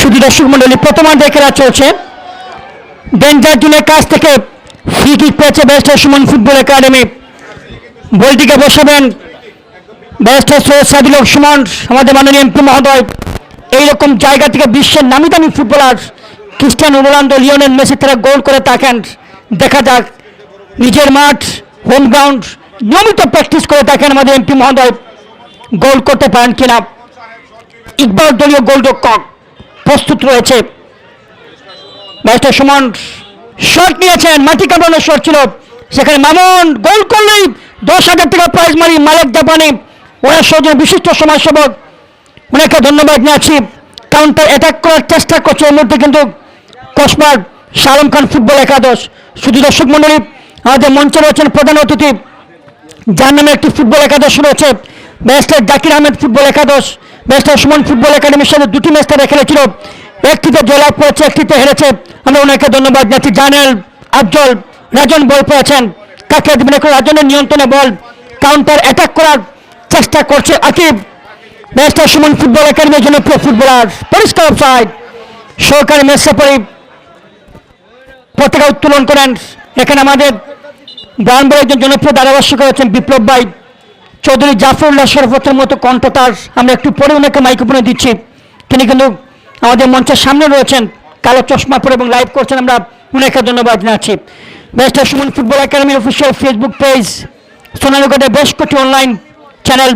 শুধু দর্শক মন্ডলী প্রথমার্ধে খেলা চলছে। ডেঞ্জার জুনের কাছ থেকে ফ্রি কিক পেয়েছে ব্যারিস্টার সুমন ফুটবল একাডেমি বলটিকে বসাবেন ব্যারিস্টার সৈয়দ সাদিল সুমন আমাদের মাননীয় এমপি মহোদয়। এইরকম জায়গা থেকে বিশ্বের নামি দামি footballer Cristiano Ronaldo Lionel Messi তারা গোল করে থাকেন। দেখা যাক, নিজের মাঠ হোম গ্রাউন্ড নিয়মিত প্র্যাকটিস করে থাকেন আমাদের এমপি মহোদয়। গোল করতে পারেন কিনা। ইকবাল দলীয় গোলরক্ষক প্রস্তুত রয়েছে। ম্যাচটা সমান শট নিয়েছেন, মাটি কাটানোর শট ছিল। সেখানে মামুন গোল করলেই দশ হাজার টাকা প্রাইজ মারি মালিক জাপানি। ওরা সৌজন বিশিষ্ট সমাজসেবক। ওনাকে ধন্যবাদ জানাচ্ছি। কাউন্টার অ্যাটাক করার চেষ্টা করছে এই মুহূর্তে কিন্তু কসবার শালম খান ফুটবল একাদশ। শুধু দর্শক মন্ডলী আমাদের মঞ্চে রয়েছেন প্রধান অতিথি। যার নামে একটি ফুটবল একাদশ রয়েছে। ব্যারিস্টার জাকির আহমেদ ফুটবল একাদশ। ব্যারিস্টার সুমন ফুটবল একাডেমির সাথে দুটি ম্যাচ তারা খেলেছিল। একটিতে জয়লাভ করেছে, একটিতে হেরেছে। আমরা ওনাকে ধন্যবাদ জানাচ্ছি। জানেল, আফজল, রাজন বল পেয়েছেন। কাকে দেবেন রাজনের নিয়ন্ত্রণে বল কাউন্টার অ্যাটাক করার চেষ্টা করছে আকিব। ব্যারিস্টার সুমন ফুটবল একাডেমির জন্য প্রিয় ফুটবলার পরিষ্কার সাইড সরকারি ম্যাচ রেফারি পতাকা উত্তোলন করেন। এখানে আমাদের ব্রাহ্মণ একজন জনপ্রিয় ধারাভাষ্য করেছেন বিপ্লব ভাই। চৌধুরী জাফরুল্লাহ শরফতের মতো কণ্ঠ তার আমরা একটু পরে ওনাকে মাইক্রোফোনে দিচ্ছি। তিনি কিন্তু আমাদের মঞ্চের সামনে রয়েছেন। কালো চশমা পরে এবং লাইভ করছেন। আমরা ওনাকে ধন্যবাদ জানাচ্ছি। ব্যারিস্টার সুমন ফুটবল একাডেমির অফিসিয়াল ফেসবুক পেজ সোনালীগড়ে বেশ কটি অনলাইন চ্যানেল